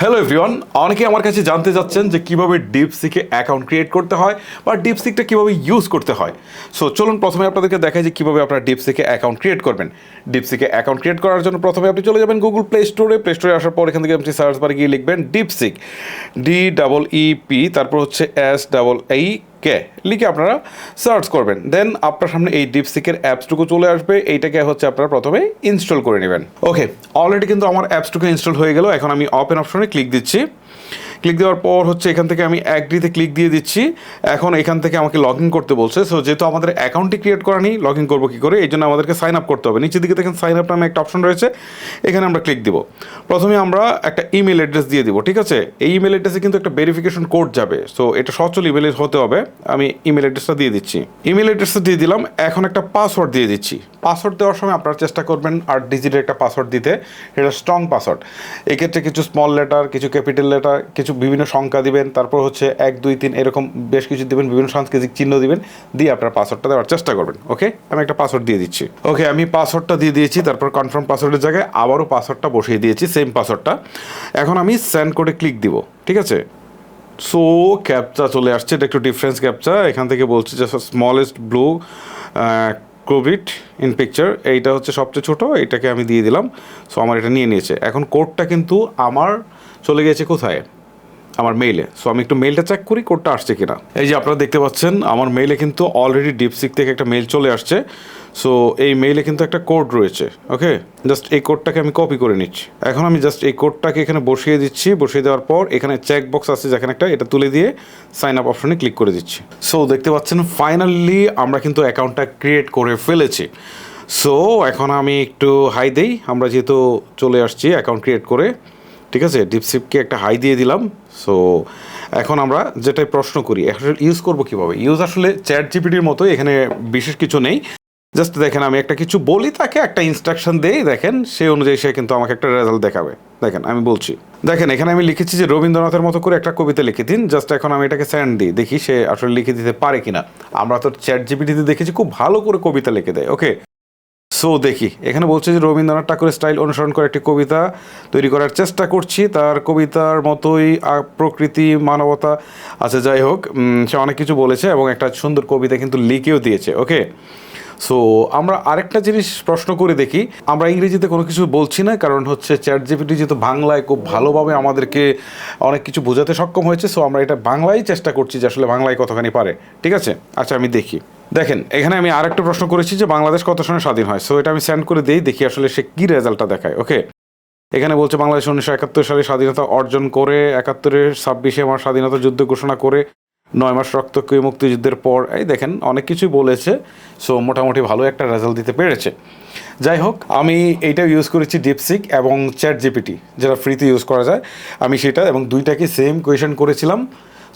Hello everyone অনেকে আমার কাছে জানতে চাচ্ছেন যে কীভাবে ডিপসিকে অ্যাকাউন্ট ক্রিয়েট করতে হয় বা ডিপসিকটা কীভাবে ইউজ করতে হয়। সো চলুন প্রথমে আপনাদেরকে দেখাই যে কীভাবে আপনারা ডিপসিকে অ্যাকাউন্ট ক্রিয়েট করবেন। ডিপসিকে অ্যাকাউন্ট ক্রিয়েট করার জন্য প্রথমে আপনি চলে যাবেন গুগল প্লে স্টোরে প্লে স্টোরে আসার পর এখান থেকে আপনি সার্চ বারে গিয়ে লিখবেন DeepSeek D double E P তারপর হচ্ছে এস ডাবল এই কে? লিখে আপনারা সার্চ করবেন। দেন আপনার সামনে এই ডিপসিকের অ্যাপসটুকু চলে আসবে। এইটাকে হচ্ছে আপনারা প্রথমে ইনস্টল করে নেবেন। ওকে অলরেডি কিন্তু আমার অ্যাপসটুকু ইনস্টল হয়ে গেল। এখন আমি ওপেন অপশনে ক্লিক দিচ্ছি। ক্লিক দেওয়ার পর হচ্ছে এখান থেকে আমি অ্যাগ্রিতে ক্লিক দিয়ে দিচ্ছি। এখন এখান থেকে আমাকে লগ ইন করতে বলছে। সো যেহেতু আমাদের অ্যাকাউন্টটি ক্রিয়েট করা নেই লগ ইন করব কী করে? এই জন্য আমাদেরকে সাইন আপ করতে হবে। নিচের দিকে দেখেন সাইন আপ নামে একটা অপশন রয়েছে। এখানে আমরা ক্লিক দিব। প্রথমে আমরা একটা ইমেল অ্যাড্রেস দিয়ে দিব, ঠিক আছে? এই ইমেল অ্যাড্রেসে কিন্তু একটা ভেরিফিকেশন কোড যাবে। সো এটা সচল ইমেলে হতে হবে। আমি ইমেল অ্যাড্রেসটা দিয়ে দিচ্ছি। ইমেল অ্যাড্রেসটা দিয়ে দিলাম। এখন একটা পাসওয়ার্ড দিয়ে দিচ্ছি। পাসওয়ার্ড দেওয়ার সময় আপনারা চেষ্টা করবেন আট ডিজিটের একটা পাসওয়ার্ড দিতে। এটা স্ট্রং পাসওয়ার্ড এক্ষেত্রে কিছু স্মল লেটার কিছু ক্যাপিটাল লেটার কিছু বিভিন্ন সংখ্যা দিবেন, তারপর হচ্ছে এক, দুই, তিন, এরকম বেশ কিছু দিবেন, বিভিন্ন সাংস্কৃতিক চিহ্ন দিবেন, দিয়ে আপনার পাসওয়ার্ডটা দেওয়ার চেষ্টা করবেন ওকে আমি একটা পাসওয়ার্ড দিয়ে দিচ্ছি। ওকে আমি পাসওয়ার্ডটা দিয়ে দিয়েছি, তারপর কনফার্ম পাসওয়ার্ডের জায়গায় আবারও পাসওয়ার্ডটা বসিয়ে দিয়েছি সেম পাসওয়ার্ডটা এখন আমি সেন্ড করে ক্লিক দিব, ঠিক আছে? সো ক্যাপচা চলে আসছে, এটা একটু ডিফারেন্স ক্যাপচা এখান থেকে বলছে যে smallest blue covid in picture এইটা হচ্ছে সবচেয়ে ছোট, এটাকে আমি দিয়ে দিলাম। সো আমার এটা নিয়ে নিয়েছে। এখন কোডটা কিন্তু আমার চলে গেছে কোথায়? আমার মেইলে সো আমি একটু মেইলটা চেক করি কোডটা আসছে কিনা। এই যে আপনারা দেখতে পাচ্ছেন, আমার মেইলে কিন্তু অলরেডি ডিপসিক থেকে একটা মেইল চলে আসছে। সো এই মেইলে কিন্তু একটা কোড রয়েছে ওকে জাস্ট এই কোডটাকে আমি কপি করে নিচ্ছি। এখন আমি জাস্ট এই কোডটাকে এখানে বসিয়ে দিচ্ছি। বসিয়ে দেওয়ার পর এখানে চেক বক্স আছে, যেখানে একটা এটা তুলে দিয়ে সাইন আপ অপশনে ক্লিক করে দিচ্ছি। সো দেখতে পাচ্ছেন ফাইনালি আমরা কিন্তু অ্যাকাউন্টটা ক্রিয়েট করে ফেলেছি। সো এখন আমি একটু হাই দেই। আমরা যেহেতু চলে আসছি অ্যাকাউন্ট ক্রিয়েট করে। ঠিক আছে? ডিপসিপকে একটা হাই দিয়ে দিলাম। সো এখন আমরা যেটাই প্রশ্ন করি, আসলে ইউজ করব কীভাবে? ইউজ আসলে চ্যাট জিপিটির মতো এখানে বিশেষ কিছু নেই। জাস্ট দেখেন, আমি একটা কিছু বলি, তাকে একটা ইনস্ট্রাকশন দেই, দেখেন, সেই অনুযায়ী সে কিন্তু আমাকে একটা রেজাল্ট দেখাবে। দেখেন, আমি বলছি। দেখেন, এখানে আমি লিখেছি যে রবীন্দ্রনাথের মতো করে একটা কবিতা লিখে দিন। জাস্ট এখন আমি এটাকে স্যান্ড দিই, দেখি সে আসলে লিখে দিতে পারে কিনা। আমরা তো চ্যাট জিপিটিতে দেখেছি, খুব ভালো করে কবিতা লিখে দেয় ওকে সো দেখি। এখানে বলছে যে রবীন্দ্রনাথ ঠাকুরের স্টাইল অনুসরণ করে একটি কবিতা তৈরি করার চেষ্টা করছি। তার কবিতার মতোই প্রকৃতি, মানবতা আছে, যাই হোক সে অনেক কিছু বলেছে এবং একটা সুন্দর কবিতা কিন্তু লিখেও দিয়েছে ওকে সো আমরা আরেকটা জিনিস প্রশ্ন করে দেখি। আমরা ইংরেজিতে কোনো কিছু বলছি না, কারণ হচ্ছে চ্যাট জিপিটি যেহেতু বাংলায় খুব ভালোভাবে আমাদেরকে অনেক কিছু বোঝাতে সক্ষম হয়েছে সো আমরা এটা বাংলায় চেষ্টা করছি যে আসলে বাংলায় কতখানি পারে, ঠিক আছে? আচ্ছা আমি দেখি। দেখেন, এখানে আমি আরেকটা প্রশ্ন করেছি যে বাংলাদেশ কত সনে স্বাধীন হয়? সো এটা আমি সেন্ড করে দিই, দেখি আসলে সে কী রেজাল্টটা দেখায় ওকে এখানে বলছে বাংলাদেশ উনিশশো একাত্তর সালে স্বাধীনতা অর্জন করে, একাত্তরের ছাব্বিশে আমার স্বাধীনতা যুদ্ধ ঘোষণা করে, নয় মাস রক্তক্ষয়ী মুক্তিযুদ্ধের পর, এই দেখেন, অনেক কিছুই বলেছে সো মোটামুটি ভালো একটা রেজাল্ট দিতে পেরেছে। যাই হোক, আমি এইটা ইউজ করেছি ডিপসিক এবং চ্যাট জিপিটি যেটা ফ্রিতে ইউজ করা যায়। আমি সেটা এবং দুইটাকে সেম কোয়েশন করেছিলাম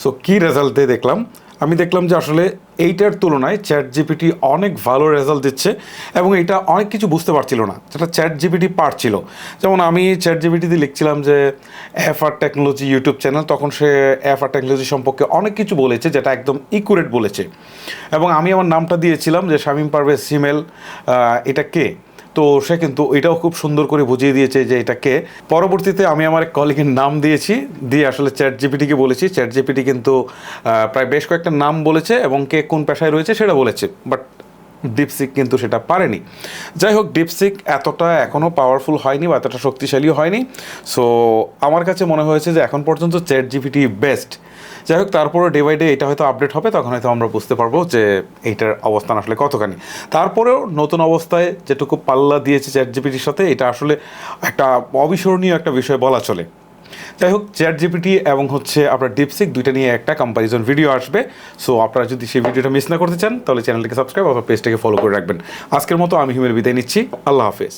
সো কী রেজাল্ট দিয়ে দেখলাম? আমি দেখলাম যে আসলে এইটার তুলনায় চ্যাট জিপিটি অনেক ভালো রেজাল্ট দিচ্ছে এবং এটা অনেক কিছু বুঝতে পারছিল না। যেটা চ্যাট জিপিটি পারছিল। যেমন আমি চ্যাট জিপিটিতে লিখছিলাম যে F R technology YouTube channel তখন সে এফ আর টেকনোলজি সম্পর্কে অনেক কিছু বলেছে যেটা একদম ইকুরেট বলেছে। এবং আমি আমার নামটা দিয়েছিলাম যে শামীম পারভেজ সিমেল এটা কে? তো সে কিন্তু এটাও খুব সুন্দর করে বুঝিয়ে দিয়েছে যে এটাকে পরবর্তীতে আমি আমার এক কলিগের নাম দিয়েছি, দিয়ে আসলে চ্যাট জিপিটিকে বলেছি। চ্যাট জিপিটি কিন্তু প্রায় বেশ কয়েকটা নাম বলেছে এবং কে কোন পেশায় রয়েছে সেটা বলেছে। বাট ডিপসিক কিন্তু সেটা পারেনি। যাই হোক ডিপসিক এতটা এখনও পাওয়ারফুল হয়নি বা এতটা শক্তিশালী হয়নি। সো আমার কাছে মনে হয়েছে যে এখন পর্যন্ত চ্যাট জিপিটি বেস্ট যাই হোক তারপরে ডে বাই ডে এটা হয়তো আপডেট হবে, তখন হয়তো আমরা বুঝতে পারব যে এইটার অবস্থান আসলে কতখানি। তারপরেও নতুন অবস্থায় যেটুকু পাল্লা দিয়েছে চ্যাট জিপিটির সাথে, এটা আসলে একটা অবিস্মরণীয় একটা বিষয় বলা চলে। যাই হোক চ্যাট জিপিটি এবং হচ্ছে আপনার ডিপসিক দুইটা নিয়ে একটা কম্পারিজন ভিডিও আসবে। সো আপনারা যদি সেই ভিডিওটা মিস না করতে চান, তাহলে চ্যানেলটিকে সাবস্ক্রাইব অথবা পেজটাকে ফলো করে রাখবেন। আজকের মতো আমি হিমেল বিদায় নিচ্ছি। আল্লাহ হাফেজ।